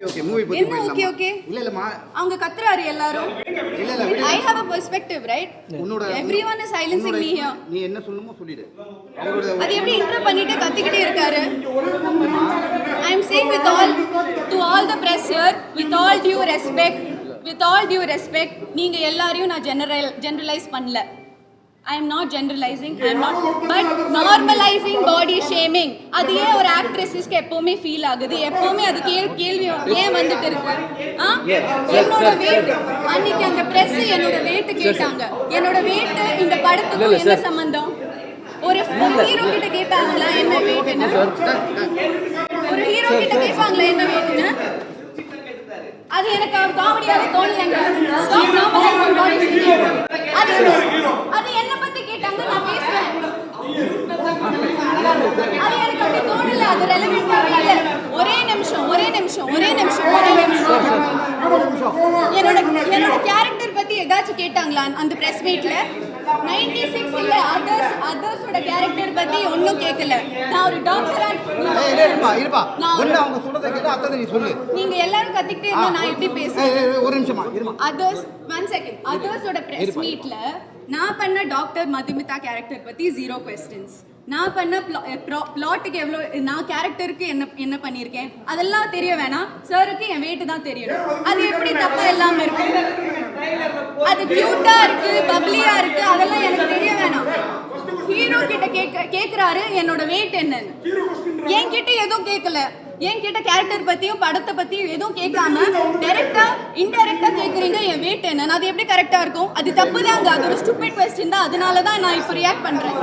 Okay movie பத்தி என்ன? okay, okay? இல்ல இல்லம்மா அவங்க கத்துறாரு எல்லாரும். இல்ல இல்ல. I have a perspective right உன்னோட everyone is silencing me here நீ என்ன சொல்லணுமோ சொல்லிடு. அவரோட அது எப்படி இன்டர் பண்ணிட்டு கத்திக்கிட்டே இருக்காரு? I am saying with all to all the press here with all due respect with all due respect நீங்க எல்லாரையும் நான் ஜெனரல் ஜெனரலைஸ் பண்ணல. I am not generalising I am not but normalising body shaming அது ஏன் ஒரு ஆக்ட்ரஸஸ்க்கு எப்பவுமே feel ஆகுது? எப்பவுமே அது கேள் கேள்வி ஏன் வந்துட்டு இருக்கு? ஆ? என்னோட weight அன்னைக்கு அந்த பிரஸ் என்னோட weight கேட்டாங்க. என்னோட weight இந்த படத்துக்கு என்ன சம்பந்தம்? ஒரு ஹீரோ கிட்ட கேட்பாங்களா என்ன வெயிட்னு ஒரு ஹீரோ கிட்ட கேட்பாங்களா என்ன வெயிட்னு அது எனக்கு காமெடியாவே தோணலைங்க. அது அது என்ன பத்தி கேட்டாங்க நான் பேசுறேன் அது எனக்கு அப்படி தோணல அது ரெலவெண்டாவே இல்ல ஒரே நிமிஷம் ஒரே நிமிஷம் ஒரே நிமிஷம் ஒரே நிமிஷம். என்னோட என்னோட கேரக்டர் பத்தி ஏதாச்சும் கேட்டாங்களா அந்த பிரஸ் மீட்ல 96 இல்ல அதர்ஸ் அதர்ஸோட கேரக்டர் பத்தி ஒண்ணும் கேட்கல நான் ஒரு டாக்டரா ஏய், ஏய், இருப்பா இருப்பா. நான் ஒண்ணு ஒரு- அவங்க சொல்றதை கேட்டு அத்தனை நீ சொல்லு. நீங்க எல்லாரும் கத்திக்கிட்டே இருந்தா நான் எப்படி பேசுவேன் ஏய், ஏய், ஒரு நிமிஷமா இருமா. அதர்ஸ் ஒன் செகண்ட் அதர்ஸோட பிரஸ் மீட்ல நான் பண்ண டாக்டர் மதுமிதா கேரக்டர் பத்தி ஜீரோ கொஸ்டின்ஸ் நான் பண்ண பிளாட்டுக்கு எவ்வளோ நான் கேரக்டருக்கு என்ன என்ன பண்ணியிருக்கேன்? அதெல்லாம் தெரிய வேணாம். சாருக்கு என் வெயிட் தான் தெரியணும். அது எப்படி தப்பா இல்லாம இருக்கு? அது கியூட்டா இருக்கு பப்ளியா இருக்கு அதெல்லாம் எனக்கு தெரிய வேணாம். ஹீரோ கிட்ட கேட்க கேக்குறாரு என்னோட வெயிட் என்னன்னு. என்கிட்ட எதுவும் கேட்கல என்கிட்ட கேரக்டர் பத்தியும் படத்தை பத்தியும் எதுவும் கேட்காம இன்டைரக்டா கேக்குறீங்க என் வெயிட் என்னன்னு அது எப்படி கரெக்டா இருக்கும்? அது தப்பு தாங்க அது ஒரு ஸ்டூபிட் கொஸ்டின் தான். அதனால தான் நான் இப்போ ரியாக்ட் பண்றேன்.